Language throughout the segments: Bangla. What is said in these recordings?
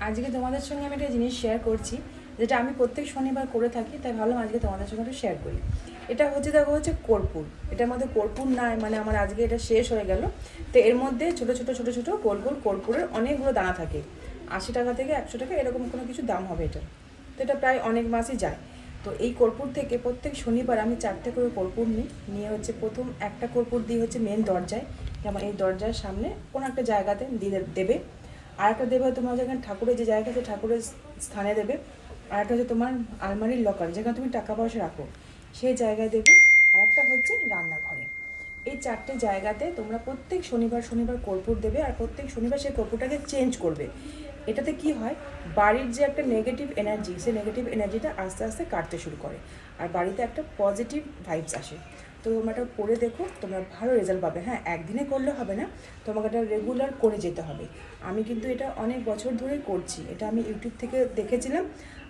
আজকে তোমাদের সঙ্গে আমি একটা জিনিস শেয়ার করছি, যেটা আমি প্রত্যেক শনিবার করে থাকি, তাই ভাবলাম আজকে তোমাদের সঙ্গে একটু শেয়ার করি। এটা হচ্ছে, দেখো, হচ্ছে কর্পূর। এটার মধ্যে কর্পূর নাই মানে আমার আজকে এটা শেষ হয়ে গেল। তো এর মধ্যে ছোট ছোট ছোট ছোট গোল গোল কর্পূরের অনেকগুলো দানা থাকে। আশি টাকা থেকে একশো টাকা এরকম কোনো কিছু দাম হবে এটা। তো এটা প্রায় অনেক মাসই যায়। তো এই কর্পূর থেকে প্রত্যেক শনিবার আমি চারটে করে কর্পূর নিই। নিয়ে হচ্ছে প্রথম একটা কর্পূর দিয়ে হচ্ছে মেন দরজায়, যেমন এই দরজার সামনে কোনো একটা জায়গাতে দিয়ে দেবে। আর একটা দেবে তোমার যেখানে ঠাকুরের যে জায়গা আছে ঠাকুরের স্থানে দেবে। আর একটা হচ্ছে তোমার আলমারির লকার যেখানে তুমি টাকা পয়সা রাখো, সেই জায়গায় দেবে। আর একটা হচ্ছে রান্নাঘরে। এই চারটে জায়গাতে তোমরা প্রত্যেক শনিবার শনিবার কর্পূর দেবে আর প্রত্যেক শনিবার সেই কর্পূরটাকে চেঞ্জ করবে। এটাতে কি হয়? বাড়ির যে একটা নেগেটিভ এনার্জি সেই নেগেটিভ এনার্জিটা আস্তে আস্তে কাটতে শুরু করে। আর বাড়িতে একটা পজিটিভ ভাইবস আসে। তো তোমরা এটা করে দেখো, তোমরা ভালো রেজাল্ট পাবে। হ্যাঁ একদিনে করলে হবে না, তোমাকে এটা রেগুলার করে যেতে হবে। আমি কিন্তু এটা অনেক বছর ধরেই করছি। এটা আমি ইউটিউব থেকে দেখেছিলাম,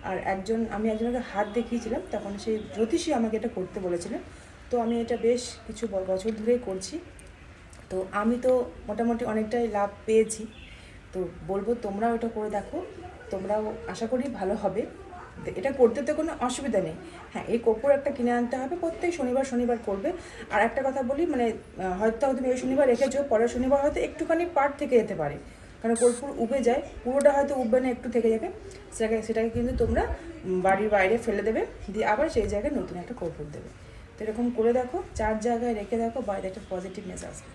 আর একজন, আমি একজনকে হাত দেখিয়েছিলাম, তখন সেই জ্যোতিষী আমাকে এটা করতে বলেছিলেন। তো আমি এটা বেশ কিছু বছর ধরেই করছি। তো আমি তো মোটামুটি অনেকটাই লাভ পেয়েছি। তো বলব তোমরাও এটা করে দেখো, তোমরাও আশা করি ভালো হবে। এটা করতে তো কোনো অসুবিধা নেই। হ্যাঁ এই কর্পূর একটা কিনে আনতে হবে, প্রত্যেক শনিবার শনিবার করবে। আর একটা কথা বলি মানে হয়তো তুমি এই শনিবার রেখেছো, পরের শনিবার হয়তো একটুখানি পার্ট থেকে যেতে পারে। কারণ কর্পূর উবে যায়, পুরোটা হয়তো উঠবে না একটু থেকে যাবে। সেটাকে সেটাকে কিন্তু তোমরা বাড়ির বাইরে ফেলে দেবে, দিয়ে আবার সেই জায়গায় নতুন একটা কর্পূর দেবে। তো এরকম করে দেখো, চার জায়গায় রেখে দেখো, বাইরে একটা পজিটিভনেস আসবে।